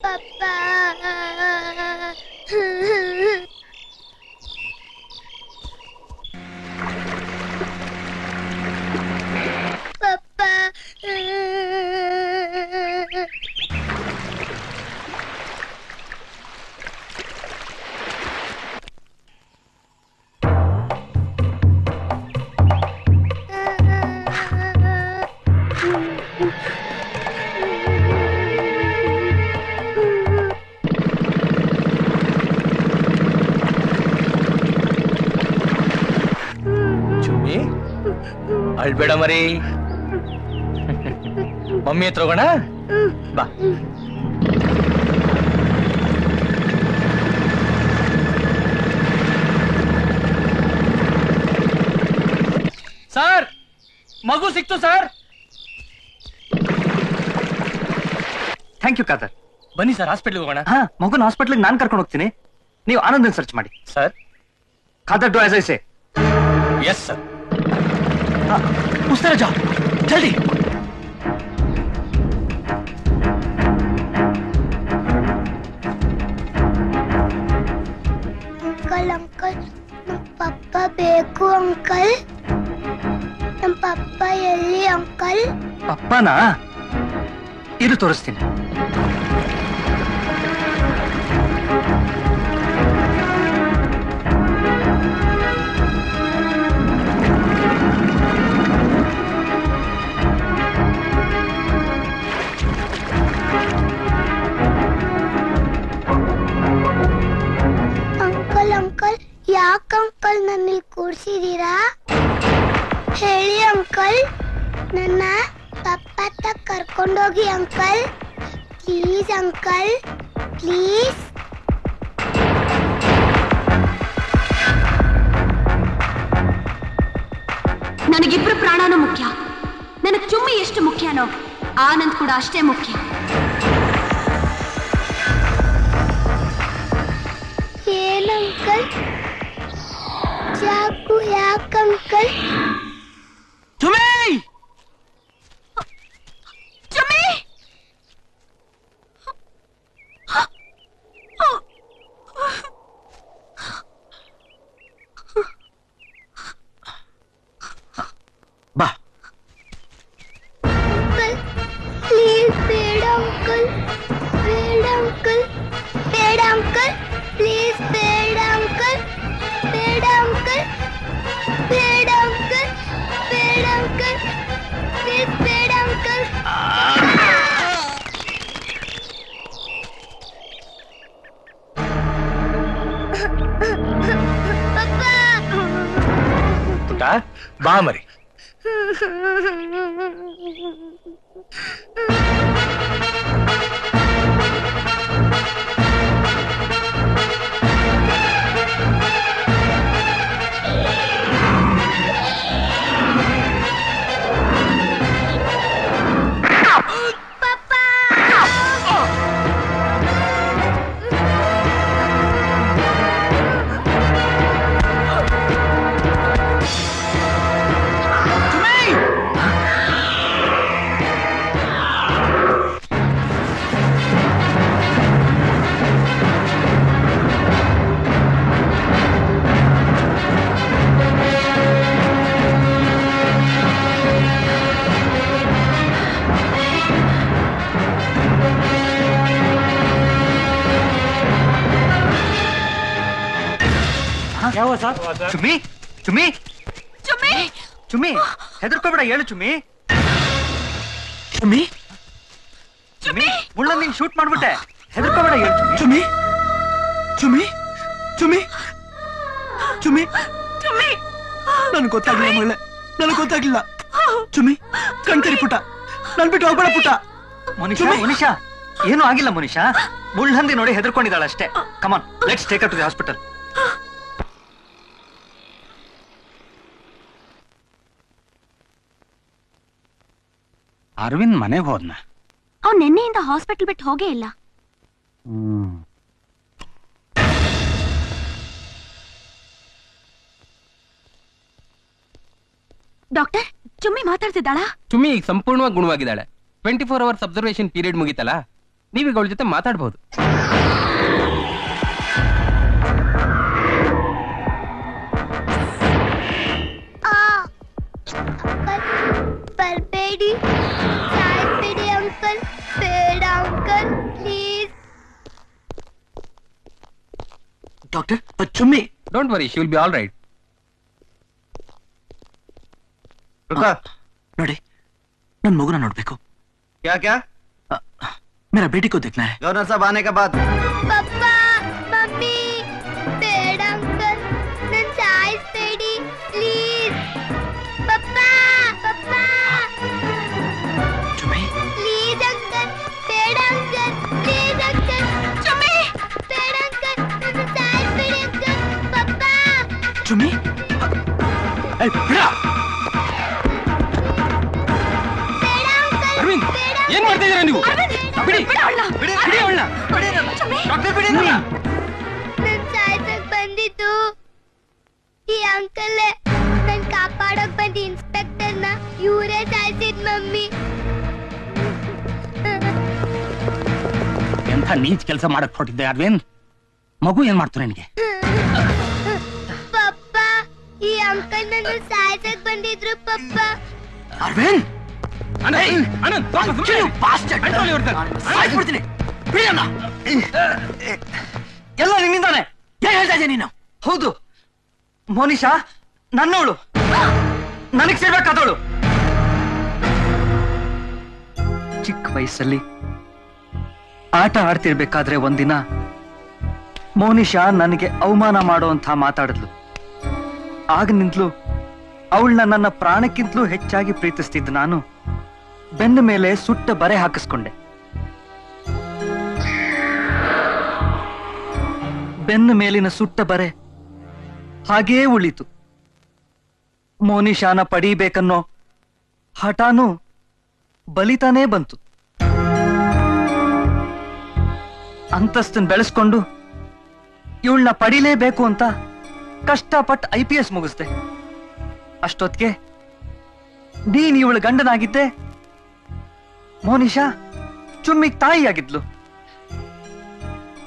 ಪಪ್ಪ ಪಪ್ಪ ಮರಿ. ಮಮ್ಮಿ ಹತ್ರ ಹೋಗೋಣ? ಬಾ. ಸರ್ ಮಗು ಸಿಕ್ತು ಸರ್. ಥ್ಯಾಂಕ್ ಯು ಕಾದರ್ ಬನ್ನಿ ಸರ್ ಹಾಸ್ಪಿಟ್ಲ್ಗೆ ಹೋಗೋಣ. ಹಾ ಮಗುನ ಹಾಸ್ಪಿಟ್ಲಿಗೆ ನಾನು ಕರ್ಕೊಂಡು ಹೋಗ್ತೀನಿ. ನೀವು ಆನಂದನ್ ಸರ್ಚ್ ಮಾಡಿ. Sir. Khadar do as I say yes sir उस तरह जाओ जल्दी ಅಂಕಲ್ ಅಂಕಲ್ ನಮ್ ಪಪ್ಪ ಬೇಕು ಅಂಕಲ್ ನಮ್ ಪಪ್ಪ ಎಲ್ಲಿ ಅಂಕಲ್ ಪಪ್ಪನಾ ಇರು ತೋರಿಸ್ತೀನಿ ಯಾಕ ಅಂಕಲ್ ನನ್ನಲ್ಲಿ ಕೂರ್ಸಿದೀರಾ ಹೇಳಿ ಅಂಕಲ್. ನನ್ನ ಪಪ್ಪ ಹತ್ರ ಕರ್ಕೊಂಡೋಗಿ ಅಂಕಲ್. Please uncle please. ನನಗಿಬ್ರು ಪ್ರಾಣನೂ ಮುಖ್ಯ. ನನಗೆ ಚುಮ್ಮಿ ಎಷ್ಟು ಮುಖ್ಯನೋ ಆನಂದ್ ಕೂಡ ಅಷ್ಟೇ ಮುಖ್ಯ. ಏನ್ ಅಂಕಲ್ ಚಾಕು ಯಾಕ ಅಂಕಲ್ ಚುಮ್ಮಿ ಅಂಕಲ್ ಪಪ್ಪ ಯಾವ ಸರ್? ಚುಮ್ಮಿ ಚುಮ್ಮಿ. ಚುಮ್ಮಿ. ಚುಮ್ಮಿ ಹೆದರ್ಕೋಬೇಡ ಹೇಳು ಚುಮ್ಮಿ. ಚುಮ್ಮಿ? ಚುಮ್ಮಿ. ಮುಳ್ಳ ನಿನ್ ಶೂಟ್ ಮಾಡ್ಬಿಟ್ಟೆ. ಹೆದರ್ಕೋಬೇಡ ಹೇಳು ಚುಮ್ಮಿ. ಚುಮ್ಮಿ? ಚುಮ್ಮಿ? ಚುಮ್ಮಿ? ಚುಮ್ಮಿ? ನನ್ಗೆ ಗೊತ್ತಾಗ್ಲಿಲ್ಲ ಮುಳ್ಳೆ. ನನಗೆ ಗೊತ್ತಾಗ್ಲಿಲ್ಲ. ಚುಮ್ಮಿ ಕಣ್ತರಿ ಪುಟ. ನನ್ ಬಿಟ್ಟು ಹೋಗ್ಬೇಡ ಪುಟ. ಮನುಷ್ಯ ಮನುಷ್ಯ ಏನು ಆಗಿಲ್ಲ ಮನುಷ್ಯ ಮುಳ್ಳಂದಿ ನೋಡಿ ಹೆದರ್ಕೊಂಡಿದ್ದಾಳೆ ಅಷ್ಟೇ come on let's take to the hospital Arvind ಮನೆಗೆ ಹೋದ್ನ? ಅವ್ನು ನಿನ್ನೆಯಿಂದ ಹಾಸ್ಪಿಟಲ್ ಬಿಟ್ಟು ಹೋಗೇ ಇಲ್ಲ. ಡಾಕ್ಟರ್ ಚುಮ್ಮಿ ಮಾತಾಡ್ತಿದ್ದಾಳಾ? ಚುಮ್ಮಿ ಈಗ ಸಂಪೂರ್ಣವಾಗಿ ಗುಣವಾಗಿದ್ದಾಳೆ. Twenty four hours observation period ಮುಗಿತಲ್ಲ? ನೀವೀಗ ಅವಳ ಜೊತೆ ಮಾತಾಡ್ಬೋದು. doctor. A chummi. Don't worry, she will be all right. रुका नोड़े नन मगुना नोड़ देखो क्या क्या मेरा बेटी को देखना है गवर्नर साहब आने के बाद ಅರವಿಂದ್ ಏನ್ ಮಾಡ್ತಾ ಇದೀರಾ ನೀವು? ಬಿಡಿ. ಬಿಡಿ ಬಿಡಿ ಅವಳನ್ನ. ಬಿಡಿ ಡಾಕ್ಟರ್ ಬಿಡಿ ಸಾಯ್ಸಕ್ ಬಂದಿದ್ದು. ಈ ಅಂಕಲ್ ನನ್ ಕಾಪಾಡಕ್ ಬಂದ ಇನ್ಸ್ಪೆಕ್ಟರ್ನ ಇವರೇ ಸಾಯ್ಸಿದ್ ಮಮ್ಮಿ. ಎಂಥ ನೀಚ್ ಕೆಲಸ ಮಾಡಕ್ ಹೊರಟಿದ್ದೆ ಅರವಿಂದ್? ಮಗು ಏನ್ ಮಾಡ್ತಾರೆ ನಿನಗೆ? ನನ್ನ ಸಾಯ್ಸಕ್ ಬಂದಿದ್ರು ಪಪ್ಪ. ಅರವಿಂದ್! ಎಲ್ಲ ನಿನ್ನಿಂದಾನೆ. ಏನ್ ಹೇಳ್ತಾ ಇದ್ಯಾ ನೀನು? ಹೌದು. ಮೋನಿಶಾ ನನ್ನೋಳು ನನಗ್ ಸೇರ್ಬೇಕಾದವಳು. ಚಿಕ್ಕ ವಯಸ್ಸಲ್ಲಿ ಆಟ ಆಡ್ತಿರ್ಬೇಕಾದ್ರೆ ಒಂದಿನ ಮೋನಿಶಾ ನನಗೆ ಅವಮಾನ ಮಾಡುವಂತ ಮಾತಾಡಿದ್ಲು. ಆಗನಿಂದಲೂ ಅವಳನ್ನ ನನ್ನ ಪ್ರಾಣಕ್ಕಿಂತಲೂ ಹೆಚ್ಚಾಗಿ ಪ್ರೀತಿಸ್ತಿದ್ದ ನಾನು. ಬೆನ್ನ ಮೇಲೆ ಸುಟ್ಟ ಬರೆ ಹಾಕಿಸ್ಕೊಂಡೆ. ಬೆನ್ನ ಮೇಲಿನ ಸುಟ್ಟ ಬರೆ ಹಾಗೇ ಉಳಿತು. ಮೋನಿಶಾನ ಪಡೀಬೇಕನ್ನೋ ಹಠಾನು ಬಲಿತಾನೇ ಬಂತು. ಅಂತಸ್ತನ್ ಬೆಳೆಸ್ಕೊಂಡು ಇವಳನ್ನ ಪಡಿಲೇಬೇಕು ಅಂತ ಕಷ್ಟಪಟ್ಟು ಐ ಪಿ ಎಸ್ ಮುಗಿಸ್ದೆ. ಅಷ್ಟೊತ್ತಿಗೆ ನೀನ್ ಇವಳು ಗಂಡನಾಗಿದ್ದೆ. ಮೋನಿಶಾ ಚುಮ್ಮಿಗ್ ತಾಯಿಯಾಗಿದ್ಲು.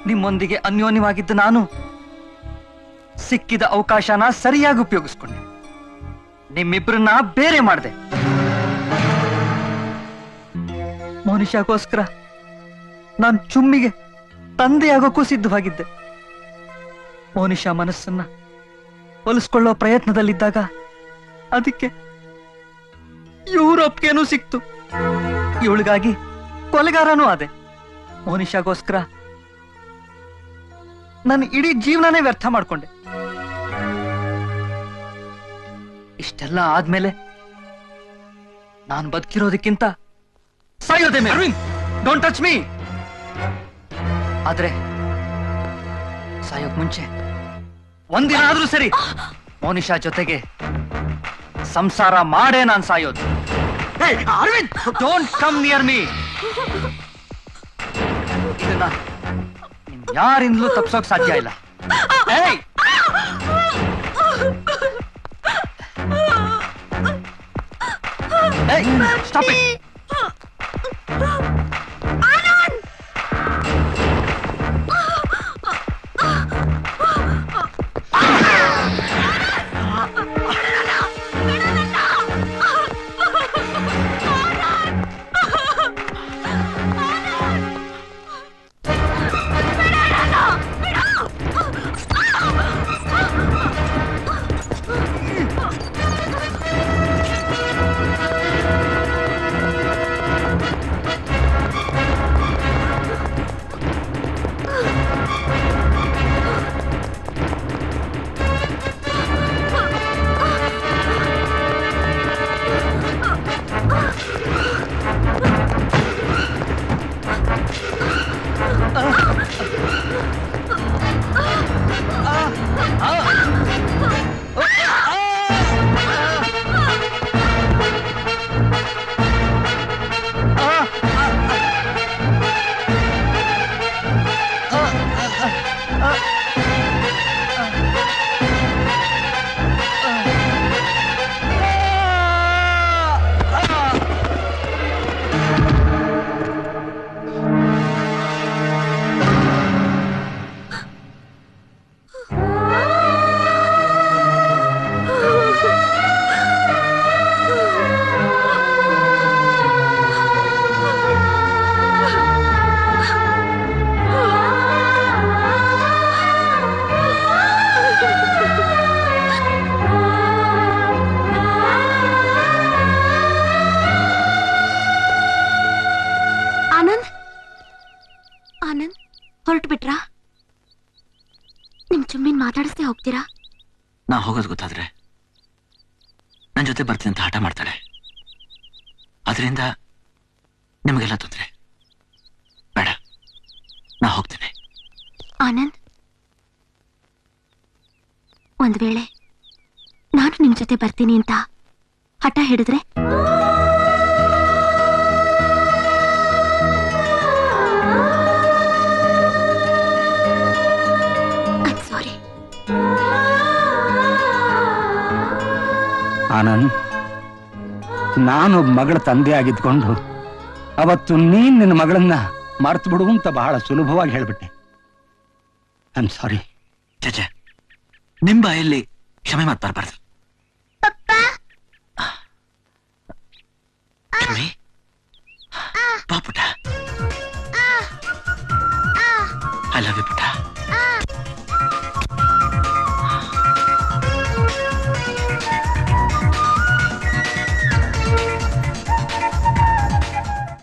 ನಿಮ್ಮೊಂದಿಗೆ ಅನ್ಯೋನ್ಯವಾಗಿದ್ದ ನಾನು ಸಿಕ್ಕಿದ ಅವಕಾಶನ ಸರಿಯಾಗಿ ಉಪಯೋಗಿಸ್ಕೊಂಡೆ. ನಿಮ್ಮಿಬ್ಬರನ್ನ ಬೇರೆ ಮಾಡಿದೆ. ಮೋನಿಶಾಗೋಸ್ಕರ ನಾನು ಚುಮ್ಮಿಗೆ ತಂದೆಯಾಗೋಕ್ಕೂ ಸಿದ್ಧವಾಗಿದ್ದೆ ಮೋನಿಶಾ ಮನಸ್ಸನ್ನ ಹೊಲಿಸ್ಕೊಳ್ಳೋ ಪ್ರಯತ್ನದಲ್ಲಿದ್ದಾಗ ಅದಕ್ಕೆ ಯುರೋಪ್ಗೇನೂ ಸಿಕ್ತು. ಇವಳಿಗಾಗಿ ಕೊಲೆಗಾರನೂ ಆದೆ. ಮೋನಿಷಾಗೋಸ್ಕರ ನನ್ನ ಇಡೀ ಜೀವನನೇ ವ್ಯರ್ಥ ಮಾಡ್ಕೊಂಡೆ. ಇಷ್ಟೆಲ್ಲ ಆದ್ಮೇಲೆ ನಾನು ಬದುಕಿರೋದಕ್ಕಿಂತ ಸಾಯೋದೆ ಡೋಂಟ್ ಟಚ್ ಮೀ ಆದ್ರೆ ಸಾಯೋಕ್ ಮುಂಚೆ ಒಂದಿನ ಆದ್ರೂ ಸರಿ. ಮೋನಿಶಾ ಜೊತೆಗೆ ಸಂಸಾರ ಮಾಡೇ ನಾನ್ ಸಾಯೋದು. Arvind! Don't come near me ಇದನ್ನ ಯಾರಿಂದಲೂ ತಪ್ಸೋಕ್ ಸಾಧ್ಯ ಇಲ್ಲ. ಸ್ಟಾಪ್ ಏಯ್, ನಾ ಹೋಗೋದು ಗೊತ್ತಾದ್ರೆ ನನ್ನ ಜೊತೆ ಬರ್ತೀನಿ ಅಂತ ಹಠ ಮಾಡ್ತಾಳೆ. ಅದರಿಂದ ನಿಮಗೆಲ್ಲ ತೊಂದರೆ. ಬೇಡ ನಾ ಹೋಗ್ತೇನೆ. ಆನಂದ್? ಒಂದ್ ವೇಳೆ ನಾನು ನಿಮ್ ಜೊತೆ ಬರ್ತೀನಿ ಅಂತ ಹಠ ಹಿಡಿದ್ರೆ? ಆನಂದ್ ನಾನೊಬ್ಬ ಮಗಳ ತಂದೆ ಆಗಿದ್ಕೊಂಡು ಅವತ್ತು ನೀನ್ ನಿನ್ನ ಮಗಳನ್ನ ಮರ್ತು ಬಿಡು ಅಂತ ಬಹಳ ಸುಲಭವಾಗಿ ಹೇಳ್ಬಿಟ್ಟೆ. ಐ ಆಮ್ ಸಾರಿ ಚಚೆ ನಿಮ್ಮ ಬಾಯಲ್ಲಿ ಕ್ಷಮೆ ಮಾತು ಬರಬಾರ್ದು